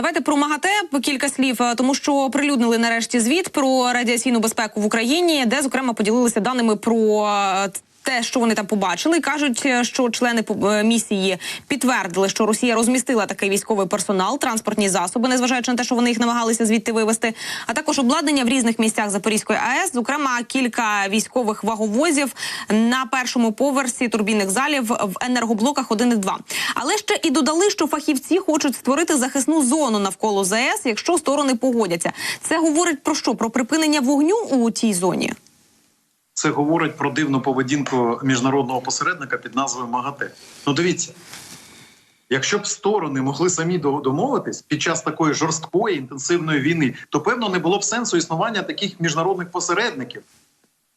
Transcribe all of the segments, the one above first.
Давайте про МАГАТЕ кілька слів, е, тому що оприлюднили нарешті звіт про радіаційну безпеку в Україні, де зокрема поділилися даними про. Те, що вони там побачили, кажуть, е, що члени е, місії підтвердили, що Росія розмістила такий військовий персонал, транспортні засоби, незважаючи на те, що вони їх намагалися звідти вивезти, а також обладнання в різних місцях Запорізької АЕС, зокрема кілька військових ваговозів на першому поверсі турбінних залів в енергоблоках 1 і 2. Але ще і додали, що фахівці хочуть створити захисну зону навколо ЗАЕС, якщо сторони погодяться. Це говорить про що? Про припинення вогню у тій зоні. Це говорить про дивну поведінку міжнародного посередника під назвою МАГАТЕ. Ну дивіться, якщо б сторони могли самі домовитись під час такої жорсткої інтенсивної війни, то певно не було б сенсу існування таких міжнародних посередників.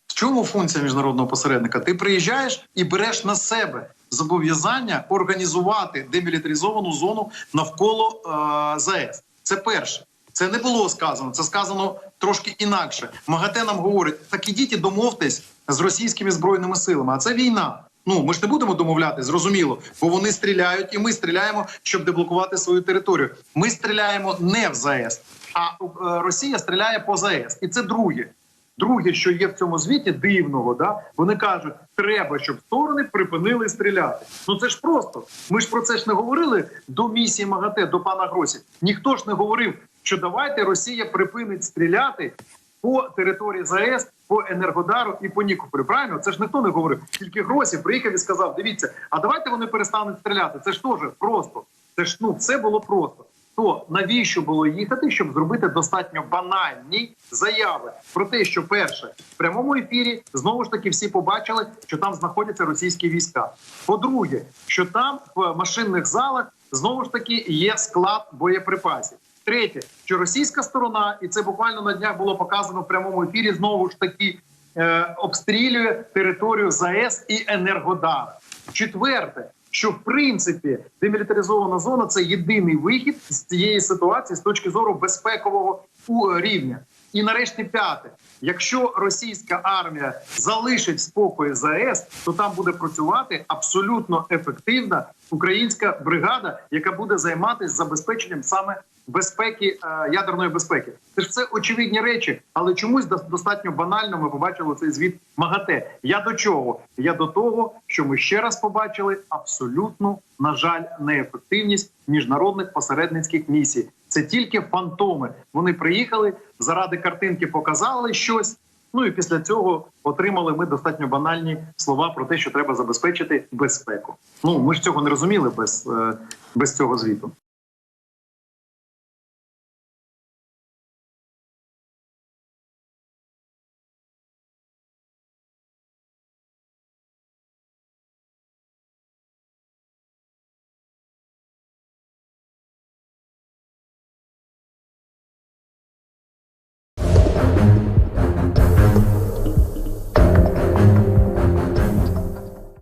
В чому функція міжнародного посередника? Ти приїжджаєш і береш на себе зобов'язання організувати демілітаризовану зону навколо е, ЗАЕС. Це перше. Це не було сказано. Це сказано трошки інакше. МАГАТЕ нам говорить: так ідіть і домовтесь з російськими збройними силами. А це війна. Ну ми ж не будемо домовляти, зрозуміло, бо вони стріляють, і ми стріляємо, щоб деблокувати свою територію. Ми стріляємо не в ЗАЕС, а е, Росія стріляє по ЗАЕС. І це друге. Друге, що є в цьому звіті, дивного, да вони кажуть, треба, щоб сторони припинили стріляти. Ну це ж просто. Ми ж про це ж не говорили до місії МАГАТЕ, до пана Гросі. Ніхто ж не говорив, що давайте Росія припинить стріляти по території ЗАЕС, по Енергодару і по Нікополю. Правильно, це ж ніхто не говорив. Тільки Гросі приїхав і сказав: дивіться, а давайте вони перестануть стріляти. Це ж теж просто. Це ж ну все було просто. То навіщо було їхати, щоб зробити достатньо банальні заяви про те, що перше в прямому ефірі знову ж таки всі побачили, що там знаходяться російські війська. По-друге, що там в машинних залах знову ж таки є склад боєприпасів. Третє, що російська сторона, і це буквально на днях було показано в прямому ефірі, знову ж таки е, обстрілює територію ЗАЕС і Енергодар. Четверте, що в принципі демілітаризована зона це єдиний вихід з цієї ситуації з точки зору безпекового рівня. І нарешті п'яте: якщо російська армія залишить в спокої ЗАЕС, то там буде працювати абсолютно ефективна українська бригада, яка буде займатися забезпеченням саме безпеки е, ядерної безпеки. Це ж все очевидні речі, але чомусь дос- достатньо банально ми побачили цей звіт МАГАТЕ. Я до чого? Я до того, що ми ще раз побачили абсолютну, на жаль, неефективність міжнародних посередницьких місій. Це тільки фантоми. Вони приїхали заради картинки, показали щось. Ну і після цього отримали ми достатньо банальні слова про те, що треба забезпечити безпеку. Ну ми ж цього не розуміли без, е, без цього звіту.